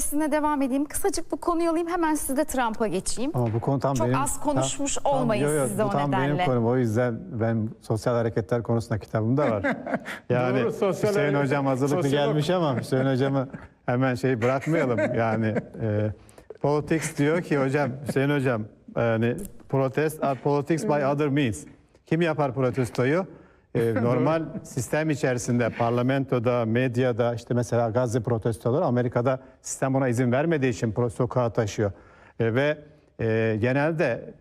Sizinle devam edeyim. Kısacık bu konuyu alayım hemen siz de Trump'a geçeyim. Ama bu konu tam Çok benim... az konuşmuş tam- olmayın yo, yo, siz de bu o tam benim nedenle. konum. O yüzden ben sosyal hareketler konusunda kitabımda var. Yani Doğru, sosyal Hüseyin hareket- Hocam hazırlıklı sosyolog. gelmiş ama Hüseyin Hocam'ı hemen şey bırakmayalım. Yani e, politics diyor ki hocam, Hüseyin Hocam yani protest are politics by other means. Kim yapar protestoyu? E, normal sistem içerisinde parlamentoda, medyada işte mesela Gazze protestoları Amerika'da sistem buna izin vermediği için sokağa taşıyor. E, ve e, genelde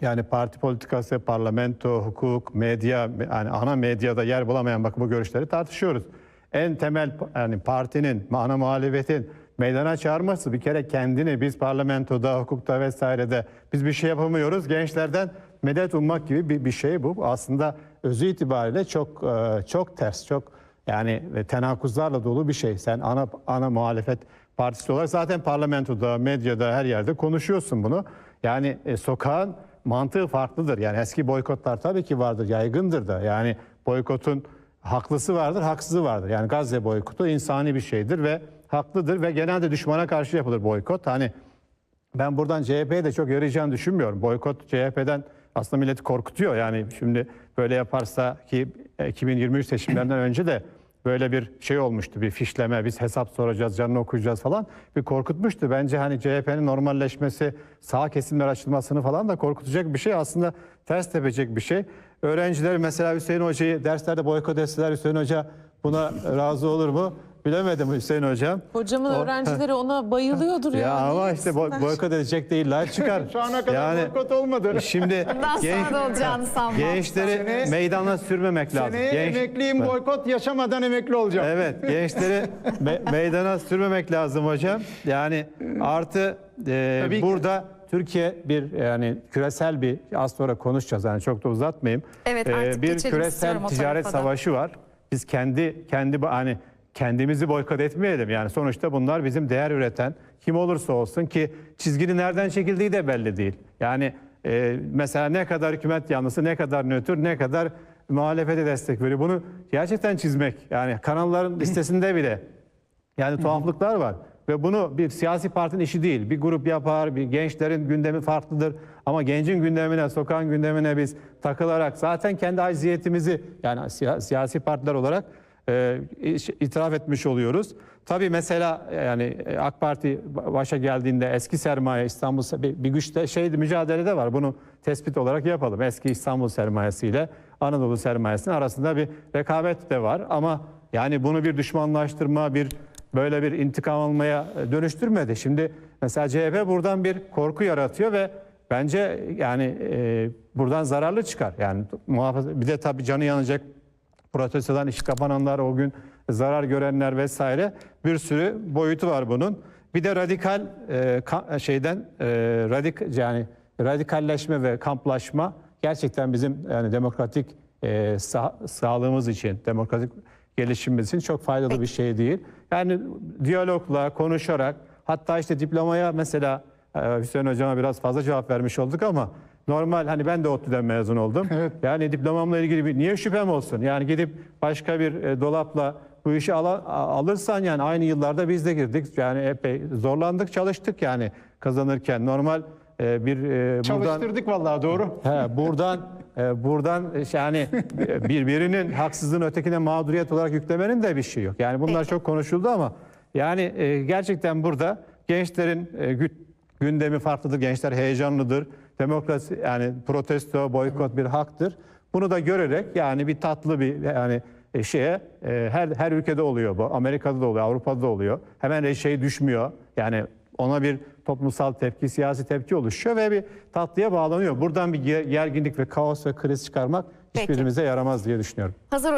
yani parti politikası, parlamento, hukuk, medya, yani ana medyada yer bulamayan bakın bu görüşleri tartışıyoruz. En temel yani partinin, ana muhalefetin meydana çağırması bir kere kendini biz parlamentoda, hukukta vesairede biz bir şey yapamıyoruz. Gençlerden medet ummak gibi bir, bir şey bu. Aslında özü itibariyle çok e, çok ters, çok yani tenakuzlarla dolu bir şey. Sen ana ana muhalefet partisi olarak zaten parlamentoda, medyada her yerde konuşuyorsun bunu. Yani e, sokağın mantığı farklıdır. Yani eski boykotlar tabii ki vardır, yaygındır da. Yani boykotun haklısı vardır, haksızı vardır. Yani Gazze boykotu insani bir şeydir ve haklıdır ve genelde düşmana karşı yapılır boykot. Hani ben buradan CHP'ye de çok yarayacağını düşünmüyorum. Boykot CHP'den aslında milleti korkutuyor. Yani şimdi böyle yaparsa ki 2023 seçimlerinden önce de böyle bir şey olmuştu. Bir fişleme, biz hesap soracağız, canını okuyacağız falan. Bir korkutmuştu. Bence hani CHP'nin normalleşmesi, sağ kesimler açılmasını falan da korkutacak bir şey. Aslında ters tepecek bir şey. Öğrenciler mesela Hüseyin Hoca'yı derslerde boykot etseler Hüseyin Hoca buna razı olur mu? Bilemedim Hüseyin Hocam. Hocamın öğrencileri ona bayılıyordur ya. Ya ama işte boy- gitsinler? boykot edecek değiller çıkar. Şu ana kadar boykot olmadı. Şimdi Bundan genç- sonra da olacağını sanmam. gençleri Sene- meydana sürmemek lazım. Seneye Genç- emekliyim boykot yaşamadan emekli olacağım. Evet, gençleri me- meydana sürmemek lazım hocam. Yani artı e, Tabii ki. burada Türkiye bir yani küresel bir az sonra konuşacağız yani çok da uzatmayayım. E, Evet, artık bir geçelim küresel istiyorum o ticaret tarafa da. savaşı var. Biz kendi kendi bu- hani kendimizi boykot etmeyelim. Yani sonuçta bunlar bizim değer üreten kim olursa olsun ki çizginin nereden çekildiği de belli değil. Yani e, mesela ne kadar hükümet yanlısı, ne kadar nötr, ne kadar muhalefete destek veriyor. Bunu gerçekten çizmek. Yani kanalların listesinde bile yani tuhaflıklar var. Ve bunu bir siyasi partinin işi değil. Bir grup yapar, bir gençlerin gündemi farklıdır. Ama gencin gündemine, sokağın gündemine biz takılarak zaten kendi acziyetimizi yani siya- siyasi partiler olarak e, itiraf etmiş oluyoruz. Tabii mesela yani e, AK Parti başa geldiğinde eski sermaye İstanbul bir, güçte şeydi mücadelede var. Bunu tespit olarak yapalım. Eski İstanbul sermayesiyle Anadolu sermayesinin arasında bir rekabet de var ama yani bunu bir düşmanlaştırma, bir böyle bir intikam almaya dönüştürmedi. Şimdi mesela CHP buradan bir korku yaratıyor ve bence yani e, buradan zararlı çıkar. Yani muhafaza bir de tabii canı yanacak protestodan iş kapananlar, o gün zarar görenler vesaire bir sürü boyutu var bunun. Bir de radikal e, ka- şeyden e, radik yani radikalleşme ve kamplaşma gerçekten bizim yani demokratik e, sağ- sağlığımız için, demokratik gelişimimiz için çok faydalı bir şey değil. Yani diyalogla, konuşarak hatta işte diplomaya mesela e, Hüseyin Hocam'a biraz fazla cevap vermiş olduk ama normal hani ben de ODTÜ'den mezun oldum. Yani diplomamla ilgili bir niye şüphem olsun? Yani gidip başka bir e, dolapla bu işi ala- alırsan yani aynı yıllarda biz de girdik. Yani epey zorlandık, çalıştık yani kazanırken. Normal e, bir e, buradan Çalıştırdık vallahi doğru. He, buradan e, buradan e, yani e, birbirinin haksızlığını ötekine mağduriyet olarak yüklemenin de bir şey yok. Yani bunlar çok konuşuldu ama yani e, gerçekten burada gençlerin e, gü- gündemi farklıdır. Gençler heyecanlıdır. Demokrasi yani protesto, boykot bir haktır. Bunu da görerek yani bir tatlı bir yani e, şeye e, her her ülkede oluyor bu. Amerika'da da oluyor, Avrupa'da da oluyor. Hemen şey düşmüyor. Yani ona bir toplumsal tepki, siyasi tepki oluşuyor ve bir tatlıya bağlanıyor. Buradan bir ger- gerginlik ve kaos ve kriz çıkarmak Peki. hiçbirimize yaramaz diye düşünüyorum. Hazır hocam.